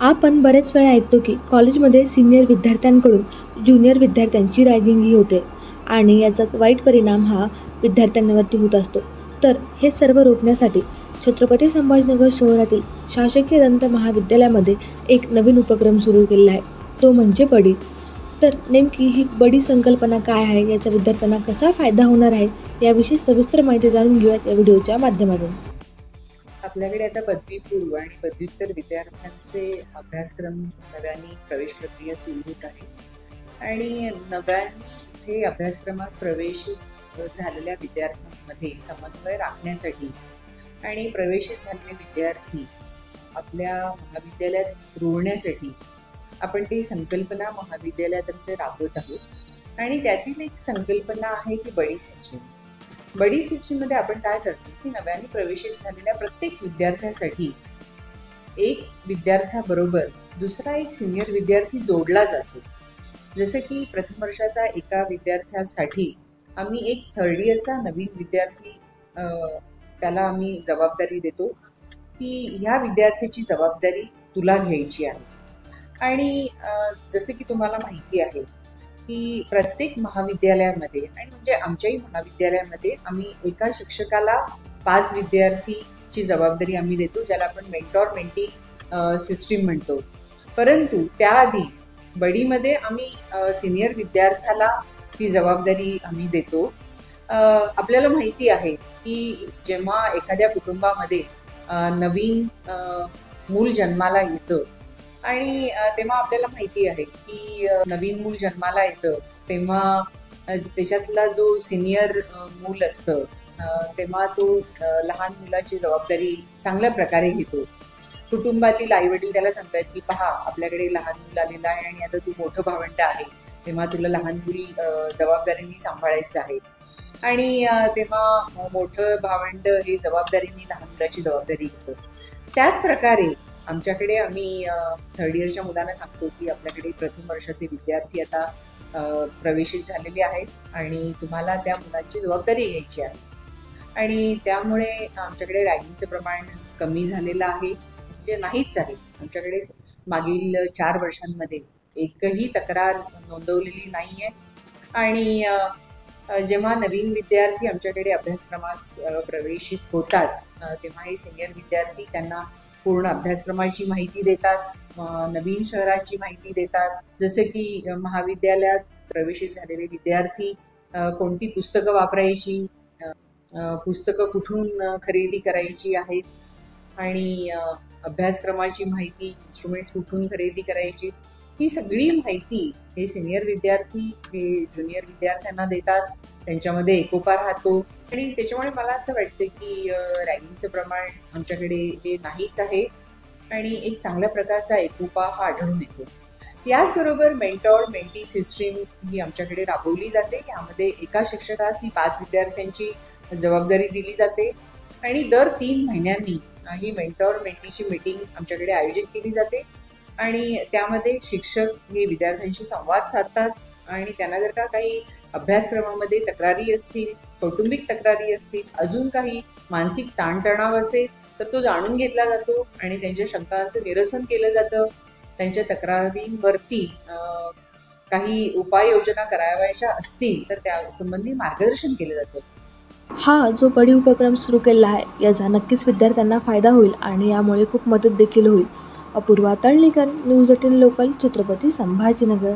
आपण बरेच वेळा ऐकतो की कॉलेजमध्ये सिनियर विद्यार्थ्यांकडून ज्युनियर विद्यार्थ्यांची रॅगिंगही होते आणि याचाच वाईट परिणाम हा विद्यार्थ्यांवरती होत असतो. तर हे सर्व रोखण्यासाठी छत्रपती संभाजीनगर शहरातील शासकीय दंत महाविद्यालयामध्ये एक नवीन उपक्रम सुरू केलेला आहे. तो म्हणजे बडी. तर नेमकी ही बडी संकल्पना काय आहे? याचा विद्यार्थ्यांना कसा फायदा होणार आहे? याविषयी सविस्तर माहिती जाणून घेऊयात या व्हिडिओच्या माध्यमातून. आपल्याकडे आता पदवीपूर्व आणि पदव्युत्तर विद्यार्थ्यांचे अभ्यासक्रम नव्याने प्रवेश प्रक्रिया सुरू होत आहे. आणि नव्याने अभ्यासक्रमास प्रवेश झालेल्या विद्यार्थ्यांमध्ये समन्वय राखण्यासाठी आणि प्रवेशित झालेले विद्यार्थी आपल्या महाविद्यालयात रुळण्यासाठी आपण ती संकल्पना महाविद्यालयातर्फे राबवत आहोत. आणि त्यातील एक संकल्पना आहे की बडी सिस्टीम बडी सिस्टीममध्ये आपण काय करतो की नव्याने प्रवेशित झालेल्या प्रत्येक विद्यार्थ्यासाठी एक विद्यार्थ्याबरोबर दुसरा एक सिनियर विद्यार्थी जोडला जातो. जसं की प्रथम वर्षाचा एका विद्यार्थ्यासाठी आम्ही एक थर्ड इयरचा नवीन विद्यार्थी त्याला आम्ही जबाबदारी देतो की ह्या विद्यार्थ्याची जबाबदारी तुला घ्यायची आहे. आणि जसं की तुम्हाला माहिती आहे की प्रत्येक महाविद्यालयामध्ये आणि म्हणजे आमच्याही महाविद्यालयामध्ये आम्ही एका शिक्षकाला पाच विद्यार्थीची जबाबदारी आम्ही देतो ज्याला आपण मेंटॉर मेंटी सिस्टीम म्हणतो. परंतु त्याआधी बडीमध्ये आम्ही सिनियर विद्यार्थ्याला ती जबाबदारी आम्ही देतो. आपल्याला माहिती आहे की जेव्हा एखाद्या कुटुंबामध्ये नवीन मूल जन्माला येतं आणि तेव्हा आपल्याला माहिती आहे की नवीन मूल जन्माला येतं. तेव्हा त्याच्यातला जो सिनियर मूल असतं तेव्हा तो लहान मुलाची जबाबदारी चांगल्या प्रकारे घेतो. कुटुंबातील आई वडील त्याला सांगतात की पहा आपल्याकडे लहान मूल आलेलं आहे आणि आता तू मोठं भावंड आहे. तेव्हा तुला लहान मूल जबाबदारीने सांभाळायचं आहे. आणि तेव्हा मोठं भावंड हे जबाबदारीने लहान मुलाची जबाबदारी घेतं. त्याच प्रकारे आमच्याकडे आम्ही थर्ड इयरच्या मुलांना सांगतो की आपल्याकडे प्रथम वर्षाचे विद्यार्थी आता प्रवेशित झालेले आहेत आणि तुम्हाला त्या मुलांची जबाबदारी घ्यायची आहे. आणि त्यामुळे आमच्याकडे रॅगिंगचं प्रमाण कमी झालेलं आहे. म्हणजे नाहीच आहे. आमच्याकडे मागील चार वर्षांमध्ये एकही तक्रार नोंदवलेली नाही आहे आणि जेव्हा नवीन विद्यार्थी आमच्याकडे अभ्यासक्रमास प्रवेशित होतात तेव्हा हे सिनियर विद्यार्थी त्यांना पूर्ण अभ्यासक्रमाची माहिती देतात नवीन शहरांची माहिती देतात. जसे की महाविद्यालयात प्रवेशित झालेले विद्यार्थी कोणती पुस्तकं वापरायची पुस्तकं कुठून खरेदी करायची आहेत आणि अभ्यासक्रमाची माहिती इन्स्ट्रुमेंट्स कुठून खरेदी करायची ही सगळी माहिती हे सिनियर विद्यार्थी हे ज्युनियर विद्यार्थ्यांना देतात. त्यांच्यामध्ये एकोपा राहतो. आणि त्याच्यामुळे मला असं वाटतं की रॅगिंगचं प्रमाण आमच्याकडे हे नाहीच आहे. आणि एक चांगल्या प्रकारचा एकोपा हा आढळून येतो. याचबरोबर मेंटॉर मेंटी सिस्टीम ही आमच्याकडे राबवली जाते. यामध्ये एका शिक्षकास ही पाच विद्यार्थ्यांची जबाबदारी दिली जाते. आणि दर तीन महिन्यांनी ही मेंटॉर मेंटीची मीटिंग आमच्याकडे आयोजित केली जाते. आणि त्यामध्ये शिक्षक हे विद्यार्थ्यांशी संवाद साधतात. आणि त्यांना जर का काही अभ्यासक्रमामध्ये तक्रारी असतील कौटुंबिक तक्रारी असतील अजून काही मानसिक ताणतणाव असेल तर तो जाणून घेतला जातो आणि त्यांच्या शंकांचं निरसन केलं जातं. त्यांच्या तक्रारींवरती काही उपाययोजना करावयाच्या असतील तर त्या संबंधी मार्गदर्शन केलं जातं. हा जो बडी उपक्रम सुरू केला आहे याचा नक्कीच विद्यार्थ्यांना फायदा होईल आणि यामुळे खूप मदत देखील होईल. Apurva Talnikar news eighteen local Chhatrapati Sambhajinagar.